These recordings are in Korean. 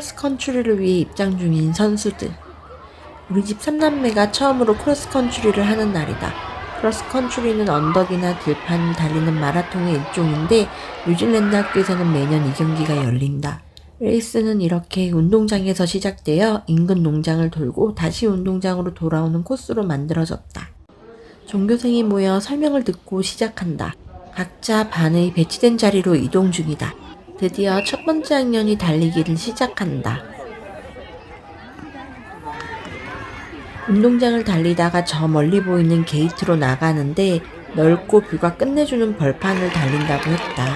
크로스 컨트리를 위해 입장 중인 선수들. 우리 집 3남매가 처음으로 크로스 컨트리를 하는 날이다. 크로스 컨트리는 언덕이나 들판 달리는 마라톤의 일종인데 뉴질랜드 학교에서는 매년 이 경기가 열린다. 레이스는 이렇게 운동장에서 시작되어 인근 농장을 돌고 다시 운동장으로 돌아오는 코스로 만들어졌다. 종교생이 모여 설명을 듣고 시작한다. 각자 반의 배치된 자리로 이동 중이다. 드디어 첫 번째 학년이 달리기를 시작한다. 운동장을 달리다가 저 멀리 보이는 게이트로 나가는데 넓고 뷰가 끝내주는 벌판을 달린다고 했다.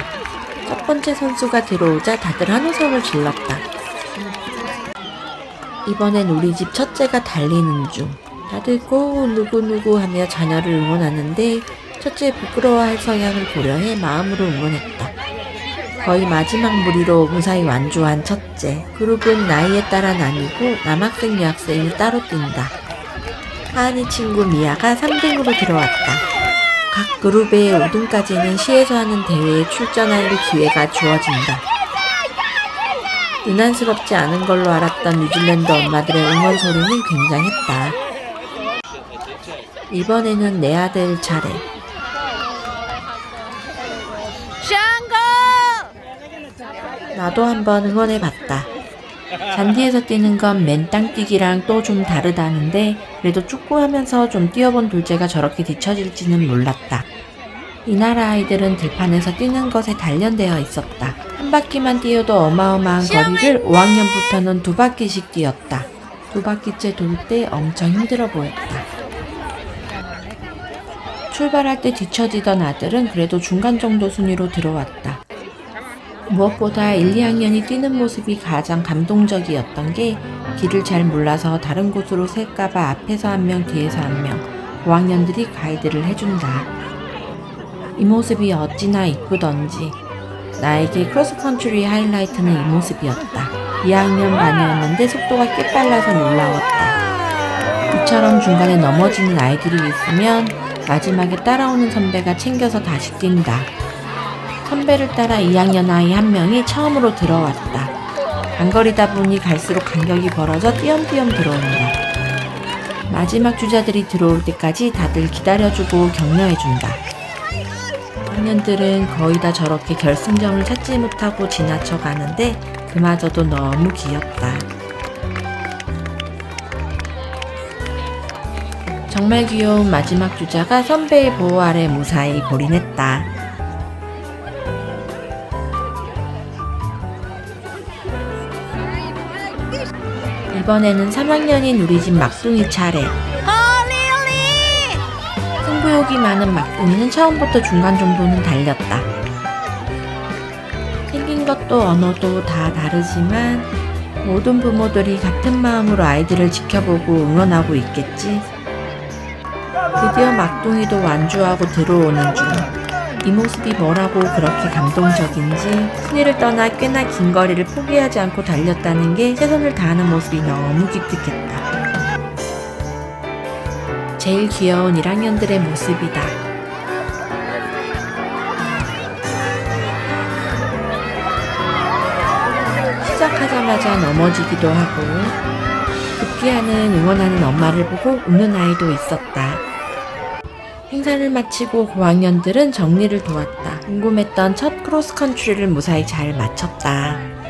첫 번째 선수가 들어오자 다들 한호성을 질렀다. 이번엔 우리 집 첫째가 달리는 중. 다들 고 누구누구 하며 자녀를 응원하는데 첫째 부끄러워할 성향을 고려해 마음으로 응원했다. 거의 마지막 무리로 무사히 완주한 첫째. 그룹은 나이에 따라 나뉘고 남학생, 여학생이 따로 뛴다. 하은이 친구 미아가 3등으로 들어왔다. 각 그룹의 5등까지는 시에서 하는 대회에 출전할 기회가 주어진다. 유난스럽지 않은 걸로 알았던 뉴질랜드 엄마들의 응원 소리는 굉장했다. 이번에는 내 아들 차례. 나도 한번 응원해봤다. 잔디에서 뛰는 건 맨 땅 뛰기랑 또 좀 다르다는데 그래도 축구하면서 좀 뛰어본 둘째가 저렇게 뒤처질지는 몰랐다. 이 나라 아이들은 들판에서 뛰는 것에 단련되어 있었다. 한 바퀴만 뛰어도 어마어마한 거리를 5학년부터는 두 바퀴씩 뛰었다. 두 바퀴째 돌 때 엄청 힘들어 보였다. 출발할 때 뒤처지던 아들은 그래도 중간 정도 순위로 들어왔다. 무엇보다 1, 2학년이 뛰는 모습이 가장 감동적이었던 게 길을 잘 몰라서 다른 곳으로 셀까봐 앞에서 한 명, 뒤에서 한 명, 5학년들이 가이드를 해준다. 이 모습이 어찌나 이쁘던지. 나에게 크로스컨트리 하이라이트는 이 모습이었다. 2학년 반이었는데 속도가 꽤 빨라서 놀라웠다. 이처럼 중간에 넘어지는 아이들이 있으면 마지막에 따라오는 선배가 챙겨서 다시 뛴다. 선배를 따라 2학년 아이 한 명이 처음으로 들어왔다. 단거리다 보니 갈수록 간격이 벌어져 띄엄띄엄 들어온다. 마지막 주자들이 들어올 때까지 다들 기다려주고 격려해준다. 학년들은 거의 다 저렇게 결승점을 찾지 못하고 지나쳐 가는데 그마저도 너무 귀엽다. 정말 귀여운 마지막 주자가 선배의 보호 아래 무사히 골인했다. 이번에는 3학년인 우리 집 막둥이 차례. 승부욕이 많은 막둥이는 처음부터 중간 정도는 달렸다. 생긴 것도 언어도 다 다르지만 모든 부모들이 같은 마음으로 아이들을 지켜보고 응원하고 있겠지. 드디어 막둥이도 완주하고 들어오는 중. 이 모습이 뭐라고 그렇게 감동적인지 순위를 떠나 꽤나 긴 거리를 포기하지 않고 달렸다는 게 최선을 다하는 모습이 너무 기특했다. 제일 귀여운 1학년들의 모습이다. 시작하자마자 넘어지기도 하고 급기야는 응원하는 엄마를 보고 웃는 아이도 있었다. 행사를 마치고 고학년들은 정리를 도왔다. 궁금했던 첫 크로스컨트리를 무사히 잘 마쳤다.